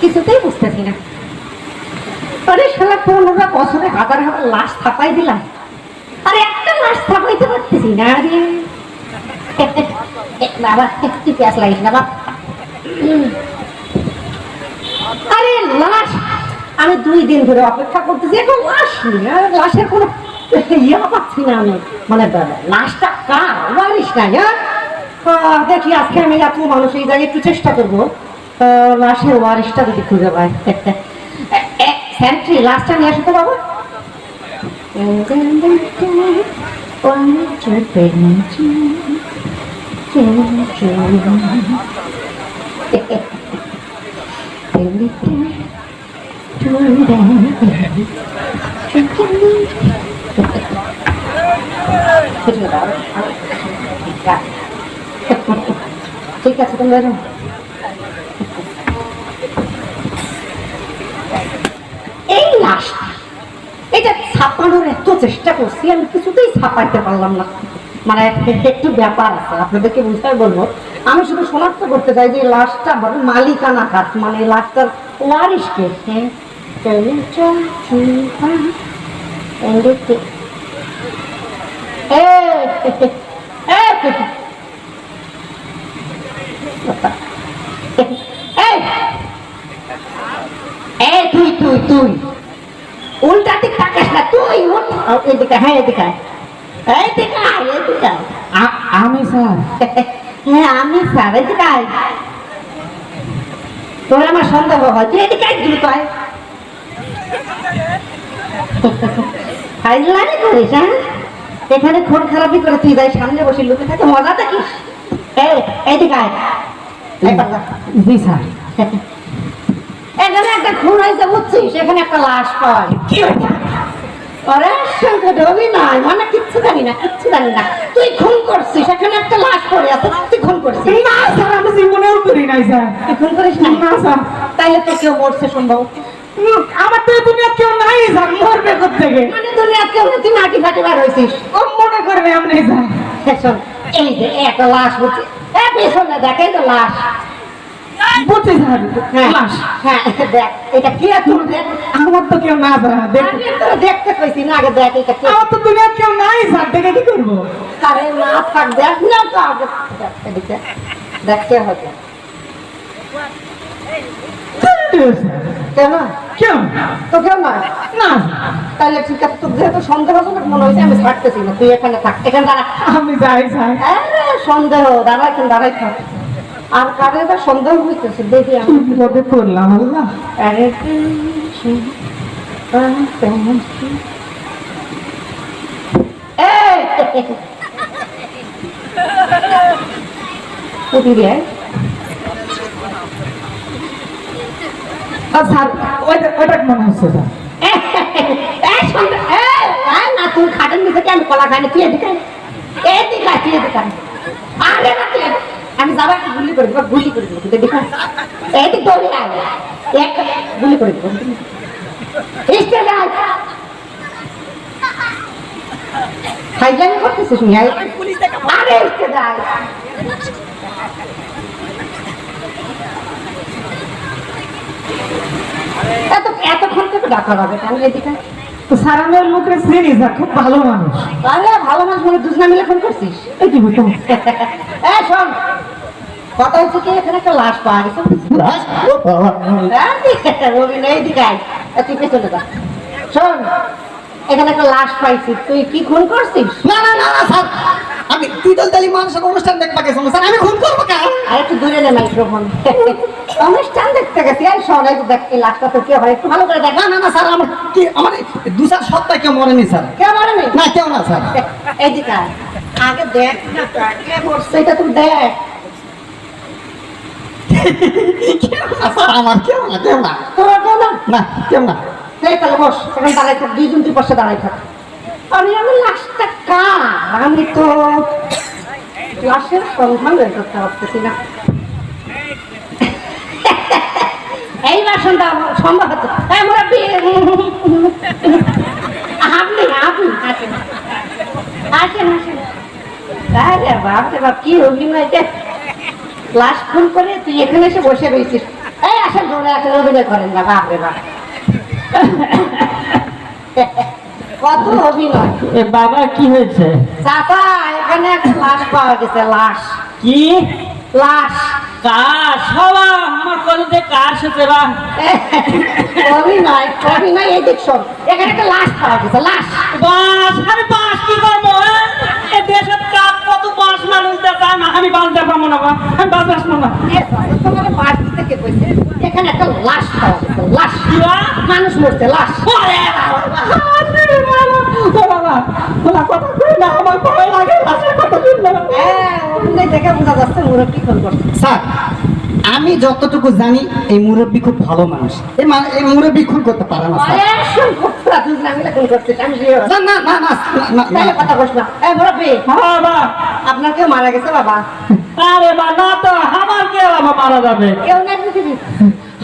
কিছুতেই বুঝতেছি না। আরে শালা পনেরো বছরে হাজার হাজার লাশ থাপাই দিলাম না আরে না লাশ, আমি দুই দিন ধরে অপেক্ষা করতেছি, এখন লাশ লাশের কোনো পাচ্ছি না আমি। মানে লাশটা কার? নাই হ্যাঁ? দেখি আজকে আমি এত মানুষ এই জায়গায় একটু চেষ্টা করব। লাশের ওয়ারিসটা যদি খুঁজে পাই। স্যান্ট্রি লাশটা নিয়ে আসো তো বাবা। ঠিক আছে তোমরা যাও। এই লাশটা এটা ছাপানোর এত চেষ্টা করছি আমি কিছুতেই ছাপাইতে পারলাম না মানে একটু ব্যাপার আছে আপনাদেরকে বুঝাই বলব আমি শুধু শনাক্ত করতে চাই যে লাশটা বড় মালিকানা কাজ মানে লাশটার ওয়ারিশকে হ্যাঁ তুই উল্টা দিক তুই উঠ। এদিকে হ্যাঁ এদিকে। আয়। আয়, এদিকে আমি স্যার। হ্যাঁ আমি স্যার এদিকে আয়। তোর আমার সন্দেহ হয় তুই এদিকে আয়, দ্রুত আয়। ফাইজলামি করিস হ্যাঁ? এখানে খুন খারাপি করে তুই যাই সামনে বসে লুকে থাকে মজা দেখিস? এইদিকে আয়। জি স্যার। এখানে একটা খুন হয়েছে বুঝছিস? এখানে একটা লাশ পাওয়া কি আরে নয় মানে কিচ্ছু জানি না কিচ্ছু জানি না। তুই খুন করছিস এখানে একটা লাশ পড়ে আছে তুই খুন করছিস। না স্যার আমি জীবনেও করি নাই স্যার। তুই খুন করিস না না স্যার। তাইলে তো কেউ মরছে সম্ভব আমার তো দুনিয়া কেউ নাই স্যার মরবে থেকে মানে দুনিয়া কেউ না, তুই মাটি ফাটি বার হয়েছিস ও মনে করবে আমি স্যার। এই যে একটা লাশ পেছনে দেখ এই তো লাশ। স্যার হ্যাঁ। হ্যাঁ দেখ এটা কি আর দেখ? আমার তো কেউ না স্যার দেখ। দেখতে পাইছি না আগে দেখ এটা কি। আমার তো দুনিয়া কেউ নাই স্যার দেখে কি করব? আরে না থাক দেখ না তো আগে দেখ, দেখতে হবে। কেউ কেন তো কেউ নয় না তাহলে ঠিক আছে তোর যেহেতু সন্দেহজনক মনে হয়েছে আমি ছাড়তেছি না। তুই এখানে থাক এখানে দাঁড়া। আমি যাই আরে সন্দেহ দাঁড়া এখানে দাঁড়াই থাক। আর কারে বা সন্দেহ হইতেছে দেখি আমি। বিপদে পড়লাম আল্লাহ? আরে খাটের নিচে কেন কলা খাই না? তুই এদিকে। এদিকে এদিকে আরে না আমি যাব একটা গুলি করে দেবো গুলি করে দেবো তুই এদিকে আয়। এদিকে দৌড়ে আয়। এক গুলি করে দেবো শুনি আরে এত এতক্ষণ থেকে ডাকা এদিকে। তো লোকের খুব ভালো মানুষ। আরে ভালো মানুষ মানে দুজনা মিলে ফোন করছিস? এই কি বুঝতো এ শোন। কথা হচ্ছে কি এখানে একটা লাশ পাওয়া গেছে। রবি নেই দিকাই তুই পেছনে যা। শোন এখানে একটা লাশ পাইছি। তুই কি খুন করছিস? না না না স্যার। আমি তুই তো তাহলে মানুষের অনুষ্ঠান দেখবা গেছো স্যার আমি খুন করব কেন? আর একটু দূরে নে মাইক্রোফোন। অনুষ্ঠান দেখতে গেছি। আর শোন এই দেখ এই লাশটা তো কে হয়? একটু ভালো করে দেখ। না না না স্যার আমার কি আমার দু চার সপ্তাহে কেউ মরেনি স্যার। কে মারে নেই না কেউ না স্যার। এইদিকে আগে দেখ না তো, কে মরছে এটা তুই দেখ। কেউ আমার কেউ না তোরা কেউ কেউ না তাহলে বস এখন দুই জনটির পাশে দাঁড়াই আমি আমি তো লাশের সন্ধান বের করতে পারতেছি না এই বাসনটা সম্ভব হতো এই মুরব্বী আপনি আপনি আসেন। আসেন আসেন। আরে বাপ রে বাপ, কি অভিনয় ক্লাস ফোন করে তুই এখানে এসে বসে রয়েছিস। এই আসেন ধরে আসেন অভিনয় করেন। না বাপ রে বাপ কত অভিনয়। এ বাবা কি হয়েছে? চাচা এখানে একটা লাশ পাওয়া গেছে লাশ। কি? লাশ। কার? সবা আমার কলেজে কার সাথে বা? অভিনয় অভিনয় এই শোন এখানে একটা লাশ পাওয়া গেছে লাশ। বাস আমি বাস কি করব? মানুষ দেখা না আমি বাঁচতে পারব না। আমি বাস আসব না তোমার বাস দিতে কে কইছে? এখানে একটা লাশ পাওয়া গেছে লাশ কি বা? মানুষ মরছে লাশ ওরে বাবা, ওরে বাবা, ও বাবা, ওলা কথা কই না, আমার ভয় লাগে, লাশের কথা শুনলে না। হ্যাঁ অভিনয় দেখে বোঝা যাচ্ছে মুরব্বী ফোন করছে স্যার আমি যতটুকু জানি এই মুরব্বী খুব ভালো মানুষ। এই মা- এই মুরব্বী খুন করতে পারে না না না না না না, না, না। না। এই। আপনার কেউ মারা গেছে বাবা। আরে বা, না তো, আমার কে বাবা মারা যাবে? কেউ পৃথিবী।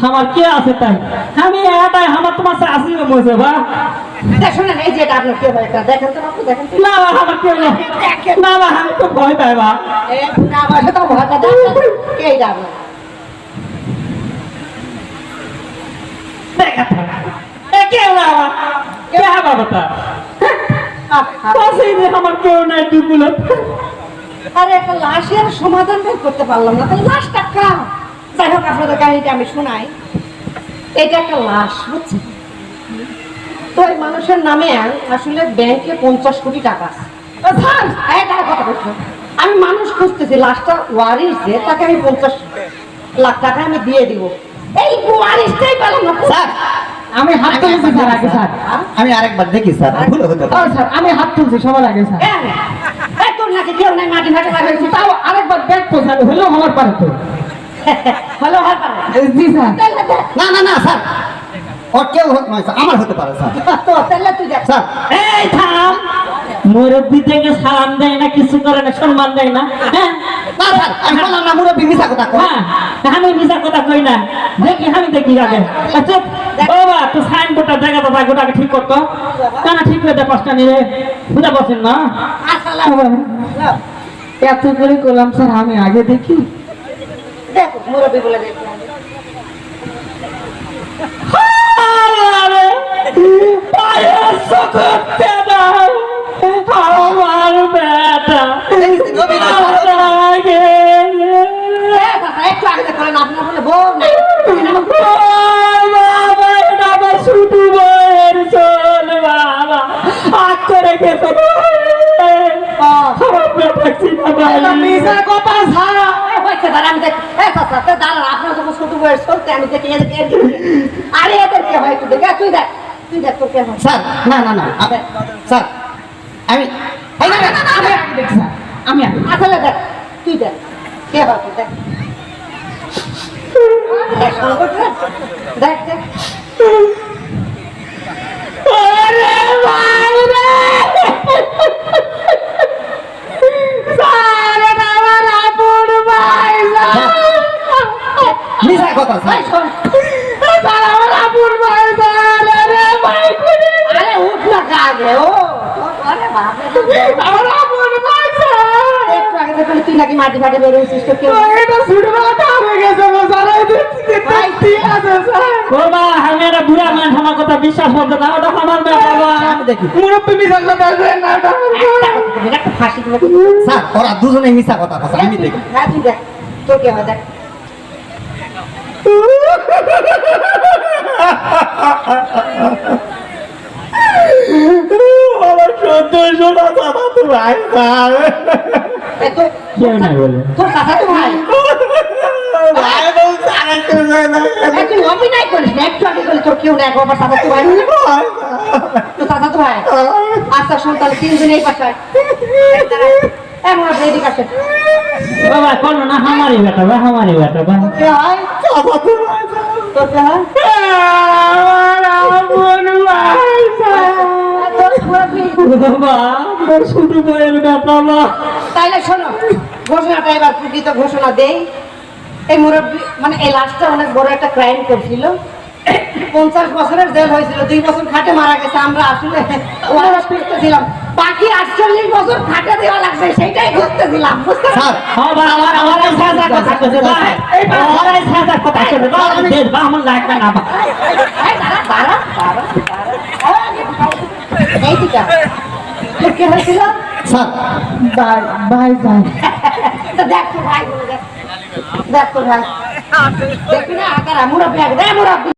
আমার কে আছে তাই? আমি এটাই আমার তোমার সাথে আসি মজে বা? তা শোনেন এই যে এটা আপনার কেউ হয় এটা দেখেন তো বাপু দেখেন না বা, আমার কেউ না না আমি তো ভয় পাই বা? এ, না, আমার সাথে ভয়টা দেখেন। কে এটা সমাধান করতে পারলাম না। আমি এটা একটা লাশ তো মানুষের নামে আসলে ব্যাংকে পঞ্চাশ কোটি টাকা। আমি মানুষ খুঁজতেছি, লাশটা ওয়ারিস তাকে আমি পঞ্চাশ লাখ টাকা আমি দিয়ে দিব। এই ওয়ারিসটাই না স্যার আমি হাত তুলছি স্যার আগে স্যার। আমি আরেকবার দেখি স্যার ভুল হতে পারে। স্যার আমি হাত তুলছি সবার আগে স্যার? এই তোর নাকি কেউ নাই মাটি ফাটে লাগাইছি তাও আরেকবার দেখব স্যার হলেও আমার পারে তো। ভালো হয় পারে। জি স্যার। দেখ। না না না স্যার। ওর কেউ হতে- নয় স্যার আমার হতে পারে স্যার। তো তাহলে তুই দেখ। স্যার। এই থাম। মুরব্বী থেকে সালাম দেয় না কিছু করে না সম্মান দেয় না। হ্যাঁ না স্যার আমি বললাম না মুরব্বী মিশা কথা কয়। হ্যাঁ আমি মিশা কথা কই না। দেখি আমি দেখি আগে। আচ্ছা বাবা তো সাইন বোর্ডটা দাদা গোটাকে ঠিক করতো? কেন ঠিক করে দে পাঁচটা নিয়ে। বুঝা পারছেন না? এত করে করলাম স্যার আমি আগে দেখি। দেখো মুরব্বী বলে দেখো। দাঁড়া আমি দেখ এ চাচা তে দাঁড়া আপনার যখন ছোট বয়স চলতে আমি দেখি এদের আরে এদের কে হয় তুই দেখ তুই দেখ তুই দেখ তোর কে হয় স্যার না না না স্যার আমি আমি স্যার। আসলে দেখ তুই দেখ কে হয় তুই দেখ। দেখ, দেখ। তুই নাকি মাটি ফাটে বেরোছিস তো কেউ এটা ছোটবেলাটা গেছে গো, স্যার। এই যে ঠিক আছে, স্যার। ও বা, আমি একটা বুড়া মানুষ, আমার কথা বিশ্বাস হবে না, ওটা আমার ব্যাপার, বা। আমি দেখি। মুরব্বি বিশ্বাস করতে আসবে না, ওটা ফাঁসি স্যার ওরা দুজনে মিশা কথা কথা আমি দেখি। হ্যাঁ তুই দেখ তোর কে হয় দেখ। আমার সত্য শোনা কথা তো ভাই স্যার কেউ নাই বলে? তোর চাচা তো ভাই। ভাই বউ সারা করে না তুই অভিনয় করিস না একটু আগে তোর কেউ নাই একবার চাচা তো ভাই। তো চাচা তো ভাই। আচ্ছা শোন তাহলে তিনজনে এই পাশে এমন আপনি এদিকে আসেন। বাবা করো না আমারই বেটা বা আমারই বেটা বা। কে হয়? তোর কে হয়? আমার আপন ভাই স্যার তোর মুরব্বী বাবা মোর শুধু বইয়ের ব্যাপার মা তাইলে শোনো ঘোষণাটা এবার প্রকৃত ঘোষণা দেই। এই মুরব্বী মানে এই লাশটা অনেক বড় একটা ক্রাইম করছিল। পঞ্চাশ বছরের জেল হয়েছিল দুই বছর খাটে মারা গেছে আমরা আসলে করতেছিলাম বাকি আটচল্লিশ বছর খাটে দেওয়া লাগছে সেটাই স্যার আমার লাগবে না এই দাঁড়া, দাঁড়া, দাঁড়া, দাঁড়া। এই দিকে আয়। তোর কি হয়েছিল স্যার বাই বাই বাই তো দেখ তোর ভাই বলে দেখ। দেখ তোর ভাই দেখবি না আকার মুরব্বী আগে দেখ মুরব্বী